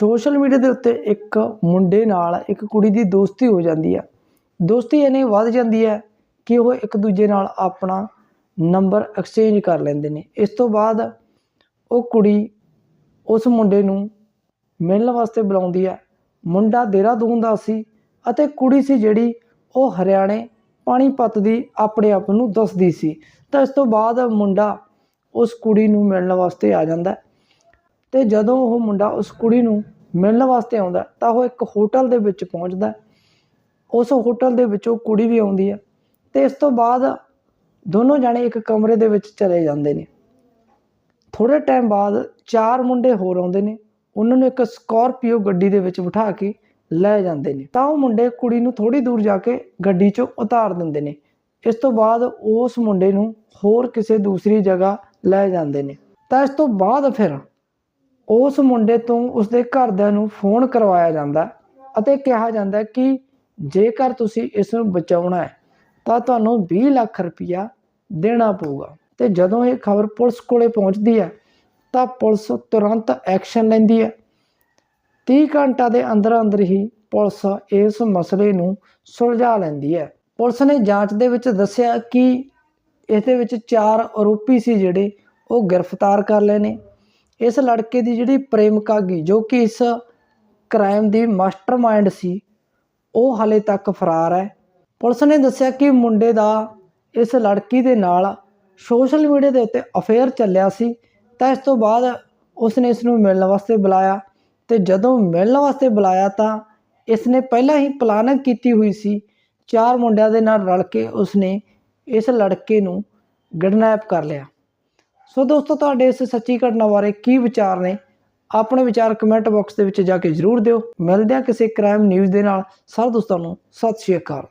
Social media ਦੇ ਉੱਤੇ ਇੱਕ ਮੁੰਡੇ ਨਾਲ ਇੱਕ ਕੁੜੀ ਦੀ ਦੋਸਤੀ ਹੋ ਜਾਂਦੀ ਹੈ ਦੋਸਤੀ ਇੰਨੀ ਵੱਧ ਜਾਂਦੀ ਹੈ ਕਿ ਉਹ ਇੱਕ ਦੂਜੇ ਨਾਲ ਆਪਣਾ ਨੰਬਰ ਐਕਸਚੇਂਜ ਕਰ ਲੈਂਦੇ ਨੇ। ਇਸ ਤੋਂ ਬਾਅਦ ਉਹ ਕੁੜੀ ਉਸ ਮੁੰਡੇ ਨੂੰ ਮਿਲਣ ਵਾਸਤੇ ਬੁਲਾਉਂਦੀ ਹੈ। ਮੁੰਡਾ ਦੇਹਰਾਦੂਨ ਦਾ ਸੀ ਅਤੇ ਕੁੜੀ ਸੀ ਜਿਹੜੀ ਉਹ ਹਰਿਆਣੇ ਪਾਣੀਪਤ ਦੀ ਆਪਣੇ ਆਪ ਨੂੰ ਦੱਸਦੀ ਸੀ। ਤਾਂ ਇਸ ਤੋਂ ਬਾਅਦ ਮੁੰਡਾ ਉਸ ਕੁੜੀ ਨੂੰ ਮਿਲਣ ਵਾਸਤੇ ਆ ਜਾਂਦਾ ਤੇ ਜਦੋਂ ਉਹ ਮੁੰਡਾ ਉਸ ਕੁੜੀ ਨੂੰ ਮਿਲਣ ਵਾਸਤੇ ਆਉਂਦਾ, ਤਾਂ ਉਹ ਇੱਕ ਹੋਟਲ ਦੇ ਵਿੱਚ ਪਹੁੰਚਦਾ ਉਸ ਹੋਟਲ ਦੇ ਵਿੱਚ ਉਹ ਕੁੜੀ ਵੀ ਆਉਂਦੀ ਹੈ ਤੇ ਇਸ ਤੋਂ ਬਾਅਦ ਦੋਨੋਂ ਜਾਣੇ ਇੱਕ ਕਮਰੇ ਦੇ ਵਿੱਚ ਚਲੇ ਜਾਂਦੇ ਨੇ। ਥੋੜੇ ਟਾਈਮ ਬਾਅਦ ਚਾਰ ਮੁੰਡੇ ਹੋਰ ਆਉਂਦੇ ਨੇ। ਉਹਨਾਂ ਨੂੰ ਇੱਕ ਸਕਾਰਪੀਓ ਗੱਡੀ ਦੇ ਵਿੱਚ ਬਿਠਾ ਕੇ ਲੈ ਜਾਂਦੇ ਨੇ। ਤਾਂ ਉਹ ਮੁੰਡੇ ਕੁੜੀ ਨੂੰ ਥੋੜੀ ਦੂਰ ਜਾ ਕੇ ਗੱਡੀ 'ਚੋਂ ਉਤਾਰ ਦਿੰਦੇ ਨੇ। ਇਸ ਤੋਂ ਬਾਅਦ ਉਸ ਮੁੰਡੇ ਨੂੰ ਹੋਰ ਕਿਸੇ ਦੂਸਰੀ ਜਗ੍ਹਾ ਲੈ ਜਾਂਦੇ ਨੇ। ਤਾਂ ਇਸ ਤੋਂ ਬਾਅਦ ਫਿਰ ਉਸ ਮੁੰਡੇ ਤੋਂ ਉਸਦੇ ਘਰਦਿਆਂ ਨੂੰ ਫੋਨ ਕਰਵਾਇਆ ਜਾਂਦਾ ਅਤੇ ਕਿਹਾ ਜਾਂਦਾ ਕਿ ਜੇਕਰ ਤੁਸੀਂ ਇਸ ਨੂੰ ਬਚਾਉਣਾ ਹੈ, ਤਾਂ ਤੁਹਾਨੂੰ 20 ਲੱਖ ਰੁਪਇਆ ਦੇਣਾ ਪਊਗਾ। ਤੇ ਜਦੋਂ ਇਹ ਖਬਰ ਪੁਲਿਸ ਕੋਲੇ ਪਹੁੰਚਦੀ ਹੈ, ਤਾਂ ਪੁਲਿਸ ਤੁਰੰਤ ਐਕਸ਼ਨ ਲੈਂਦੀ ਹੈ। 30 ਘੰਟਾ ਦੇ ਅੰਦਰ ਅੰਦਰ ਹੀ ਪੁਲਿਸ ਇਸ ਮਸਲੇ ਨੂੰ ਸੁਲਝਾ ਲੈਂਦੀ ਹੈ। ਪੁਲਿਸ ਨੇ ਜਾਂਚ ਦੇ ਵਿੱਚ ਦੱਸਿਆ ਕਿ ਇਸ ਦੇ ਵਿੱਚ ਚਾਰ ਆਰੋਪੀ ਸੀ ਜਿਹੜੇ ਉਹ ਗ੍ਰਿਫਤਾਰ ਕਰ ਲਏ ਨੇ। ਇਸ ਲੜਕੇ ਦੀ ਜਿਹੜੀ ਪ੍ਰੇਮਿਕਾ ਗੀ ਜੋ ਕਿ ਇਸ ਕ੍ਰਾਈਮ ਦੀ ਮਾਸਟਰਮਾਈਂਡ ਸੀ, ਉਹ ਹਾਲੇ ਤੱਕ ਫਰਾਰ ਹੈ। ਪੁਲਿਸ ਨੇ ਦੱਸਿਆ ਕਿ ਮੁੰਡੇ ਦਾ ਇਸ ਲੜਕੀ ਦੇ ਨਾਲ ਸੋਸ਼ਲ ਮੀਡੀਆ ਦੇ ਉੱਤੇ ਅਫੇਅਰ ਚੱਲਿਆ ਸੀ, ਤਾਂ ਇਸ ਤੋਂ ਬਾਅਦ ਉਸਨੇ ਇਸ ਨੂੰ ਮਿਲਣ ਵਾਸਤੇ ਬੁਲਾਇਆ ਤੇ ਜਦੋਂ ਮਿਲਣ ਵਾਸਤੇ ਬੁਲਾਇਆ ਤਾਂ ਇਸ ਨੇ ਪਹਿਲਾਂ ਹੀ ਪਲਾਨਿੰਗ ਕੀਤੀ ਹੋਈ ਸੀ, ਚਾਰ ਮੁੰਡਿਆਂ ਦੇ ਨਾਲ ਰਲ ਕੇ ਉਸਨੇ ਇਸ ਲੜਕੇ ਨੂੰ ਗਿਡਨੈਪ ਕਰ ਲਿਆ। ਸੋ ਦੋਸਤੋ, ਤੁਹਾਡੇ ਇਸ ਸੱਚੀ ਘਟਨਾ ਬਾਰੇ ਕੀ ਵਿਚਾਰ ਨੇ? ਆਪਣੇ ਵਿਚਾਰ ਕਮੈਂਟ ਬਾਕਸ ਦੇ ਵਿੱਚ ਜਾ ਕੇ ਜ਼ਰੂਰ ਦਿਓ। ਮਿਲਦੇ ਹਾਂ ਕਿਸੇ ਕ੍ਰਾਈਮ ਨਿਊਜ਼ ਦੇ ਨਾਲ। ਸਾਰੇ ਦੋਸਤਾਂ ਨੂੰ ਸਤਿ ਸ਼੍ਰੀ ਅਕਾਲ।